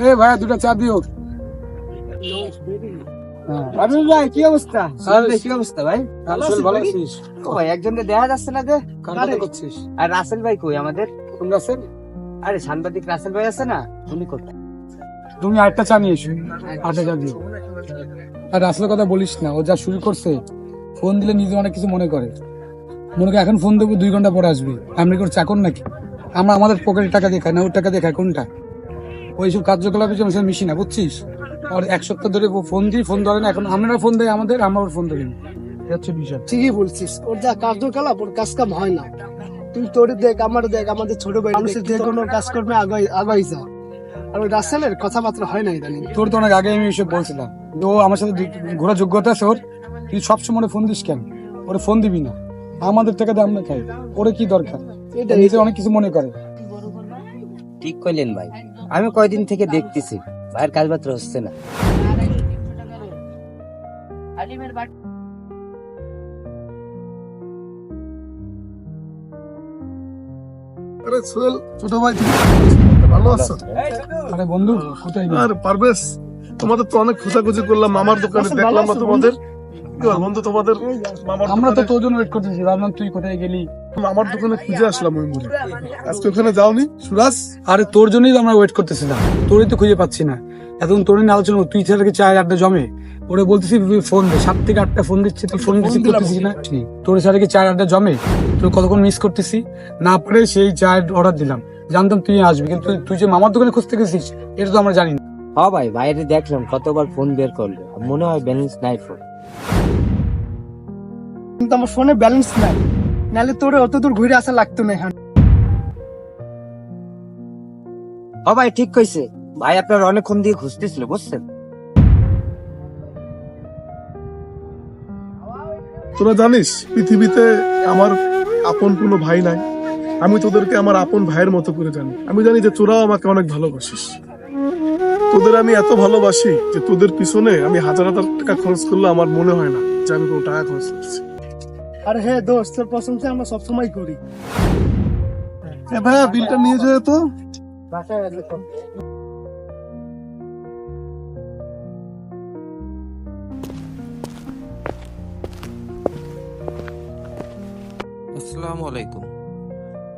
এ ভাইয়া দুটো চা দিও। হ্যাঁ। ভাই কি অবস্থা? আর- কি অবস্থা ভাই? রাসেল ভালো আছিস ভাই একজনকে দেখা যাচ্ছে না যে। কার কথা করছিস? আর রাসেল ভাই কই আমাদের? কোন রাসেল? আরে সাংবাদিক রাসেল ভাই আছে না? উনি কোথায় তুমি আটটা চা নিয়ে এসো। আটটা চা দিও। আর রাসেলের কথা বলিস না ও যা শুরু করছে ফোন দিলে নিজে অনেক কিছু মনে করে। মনে করে এখন ফোন দেবো দুই ঘণ্টা পরে আসবে। আমি করে চাকর নাকি? আমরা আমাদের পকেটে টাকা দেখাই না ওর টাকা দেখায় কোনটা? ওইসব কার্যকলাপে যেমন মিশি না বুঝছিস? আর এক সপ্তাহ ধরে ও ফোন দিই ফোন ধরে না এখন আমরা ফোন দেয় আমাদের আমরা ওর ফোন ধরি না। হচ্ছে বিষয়। ঠিকই বলছিস ওর যা কার্যকলাপ ওর কাজ কাম হয় না। তুই তোর দেখ আমার দেখ আমাদের ছোট ভাই মানুষের যে কোনো কাজকর্মে আগাই আগাই যা। আর ওই রাসেলের কথাবার্তা হয় না ইদানিং। তোর তো অনেক আগে আমি এসব বলছিলাম। ও আমার সাথে ঘোরার যোগ্যতা আছে ওর। তুই সবসময় ফোন দিস কেন? ওরে ফোন দিবি না। আমাদের টাকা দিয়ে আমরা খাই। ওরে কি দরকার? এটা অনেক কিছু মনে করে। ঠিক কইলেন ভাই। আমি কয়দিন থেকে দেখতেছি। ভাইয়ের কাজবাত্র হচ্ছে না। আরে সোহেল ছোট ভাই ভালো আছো? আরে বন্ধু কোথায়? আর তোমাদের তো অনেক খোঁজাখুঁজি করলাম মামার দোকানে আচ্ছা, দেখলাম না তোমাদের। বন্ধু তোমাদের? আমরা তো তোর জন্য ওয়েট করতেছি ভাবলাম তুই কোথায় গেলি? মামার দোকানে খুঁজে আসলাম ওই মুড়ে। আজকে ওখানে যাওনি সুরাজ? আরে তোর জন্যই তো আমরা ওয়েট করতেছিলাম তোরই তো খুঁজে পাচ্ছি না। এখন তোর নিয়ে আলোচনা। তুই ছেলেকে চায় আড্ডা জমে। ওরে বলতেছি ফোন দে। সাত থেকে আটটা ফোন দিচ্ছে তুই ফোন রিসিভ করতেছিস না? তোর ছেলেকে চায় আড্ডা জমে। তোর কতক্ষণ মিস করতেছি? না পারে সেই চায়ের অর্ডার দিলাম। জানতাম তুই আসবি কিন্তু তুই- তুই যে মামার দোকানে খুঁজতে গেছিস এটা তো আমরা জানি না হ্যাঁ ভাই বাইরে দেখলাম কতবার ফোন বের করল। মনে হয় ব্যালেন্স নাই ফোন কিন্তু আমার ফোনে ব্যালেন্স নাই। নাহলে তোর অত দূর ঘুরে আসা লাগতো না এখানে। ও ভাই ঠিক কইছে। ভাই আপনার অনেকক্ষণ দিয়ে খুঁজতেছিল বুঝছেন? তোরা জানিস পৃথিবীতে আমার আপন কোনো ভাই নাই। আমি তোদেরকে আমার আপন ভাইয়ের মতো করে জানি। আমি জানি যে তোরাও আমাকে অনেক ভালোবাসিস। তোদের আমি এত ভালোবাসি যে তোদের পিছনে আমি হাজার হাজার টাকা খরচ করলে আমার মনে হয় না যে আমি কোনো টাকা খরচ করছি। আর হ্যাঁ দোস্ত তোর প্রশংসা আমরা সবসময় করি। এ ভাইয়া বিলটা নিয়ে যায় তো। আসসালামু আলাইকুম।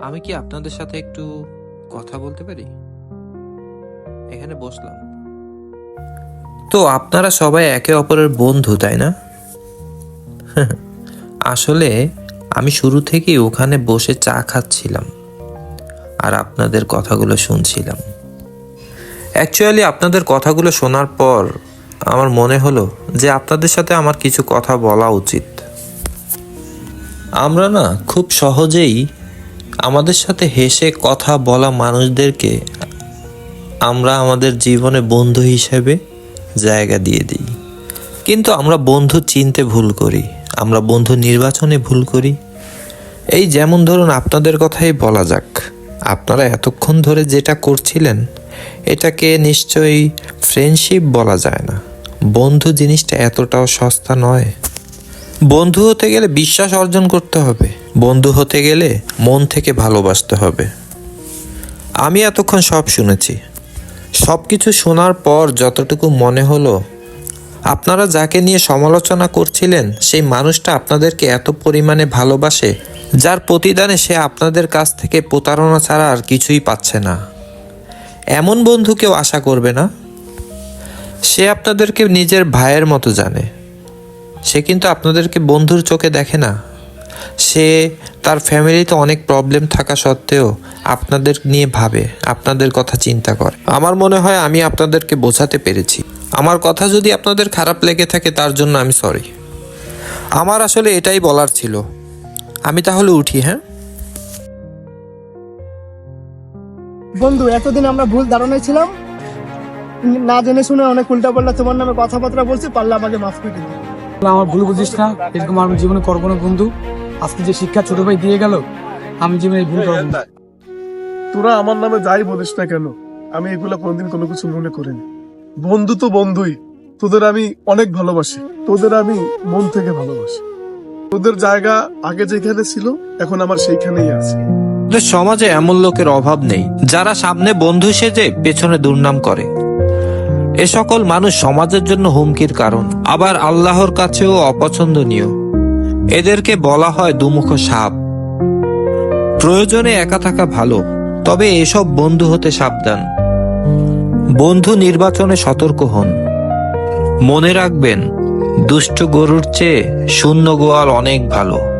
আমি কি আপনাদের সাথে একটু কথা বলতে পারি? এখানে বসলাম। তো আপনারা সবাই একে অপরের বন্ধু তাই না? আসলে আমি শুরু থেকেই ওখানে বসে চা খাচ্ছিলাম আর আপনাদের কথাগুলো শুনছিলাম। অ্যাকচুয়ালি আপনাদের কথাগুলো শোনার পর আমার মনে হলো যে আপনাদের সাথে আমার কিছু কথা বলা উচিত। আমরা না খুব সহজেই আমাদের সাথে হেসে কথা বলা মানুষদেরকে আমরা আমাদের জীবনে বন্ধু হিসেবে জায়গা দিয়ে দিই। কিন্তু আমরা বন্ধু চিনতে ভুল করি। আমরা বন্ধু নির্বাচনে ভুল করি। এই যেমন ধরুন আপনাদের কথাই বলা যাক। আপনারা এতক্ষণ ধরে যেটা করছিলেন, এটাকে নিশ্চয়ই ফ্রেন্ডশিপ বলা যায় না। বন্ধু জিনিসটা এতটাও সস্তা নয়। বন্ধু হতে গেলে বিশ্বাস অর্জন করতে হবে। বন্ধু হতে গেলে মন থেকে ভালোবাসতে হবে। আমি এতক্ষণ সব শুনেছি। সব কিছু শোনার পর যতটুকু মনে হলো আপনারা যাকে নিয়ে সমালোচনা করছিলেন, সেই মানুষটা আপনাদেরকে এত পরিমাণে ভালোবাসে, যার প্রতিদানে সে আপনাদের কাছ থেকে প্রতারণা ছাড়া আর কিছুই পাচ্ছে না। এমন বন্ধু কেউ আশা করবে না? সে আপনাদেরকে নিজের ভাইয়ের মতো জানে। সে কিন্তু আপনাদেরকে বন্ধুর চোখে দেখে না। সে তার ফ্যামিলিতে অনেক প্রবলেম থাকা সত্ত্বেও আপনাদের নিয়ে ভাবে, আপনাদের কথা চিন্তা করে। আমার মনে হয় আমি আপনাদেরকে বোঝাতে পেরেছি। আমার কথা যদি আপনাদের খারাপ লেগে থাকে তার জন্য আমি সরি আমার আসলে এটাই বলার ছিল। আমি তাহলে উঠি হ্যাঁ? বন্ধু এতদিন আমরা ভুল ধারণায় ছিলাম। না জেনে শুনে অনেক উল্টা পাল্টা তোমার নামে কথাবার্তা বলছি পারলে আমাকে মাফ করে দিবে আমার ভুল বুঝিস না। এরকম আমার জীবনে করব না বন্ধু। আজকে যে শিক্ষা ছোট ভাই দিয়ে গেল আমি জীবনে ভুল করব না। তোরা আমার নামে যাই বলিস না কেন? আমি এগুলো কোনোদিন কোনো কিছু মনে করিনি। বন্ধু তো বন্ধুই। তোদের আমি অনেক ভালোবাসি। তোদের আমি মন থেকে ভালোবাসি। তোদের জায়গা আগে যেখানে ছিল, এখন আমার সেইখানেই আছে। সমাজে এমন লোকের অভাব নেই, যারা সামনে বন্ধু সেজে পেছনে দুর্নাম করে। এ সকল মানুষ সমাজের জন্য হুমকির কারণ, আবার আল্লাহর কাছেও অপছন্দনীয়। এদেরকে বলা হয় দুমুখ সাপ। প্রয়োজনে একা থাকা ভালো, তবে এসব বন্ধু হতে সাবধান। বন্ধু নির্বাচনে সতর্ক হন। মনে রাখবেন দুষ্ট গরুর চেয়ে শূন্য গোয়াল অনেক ভালো।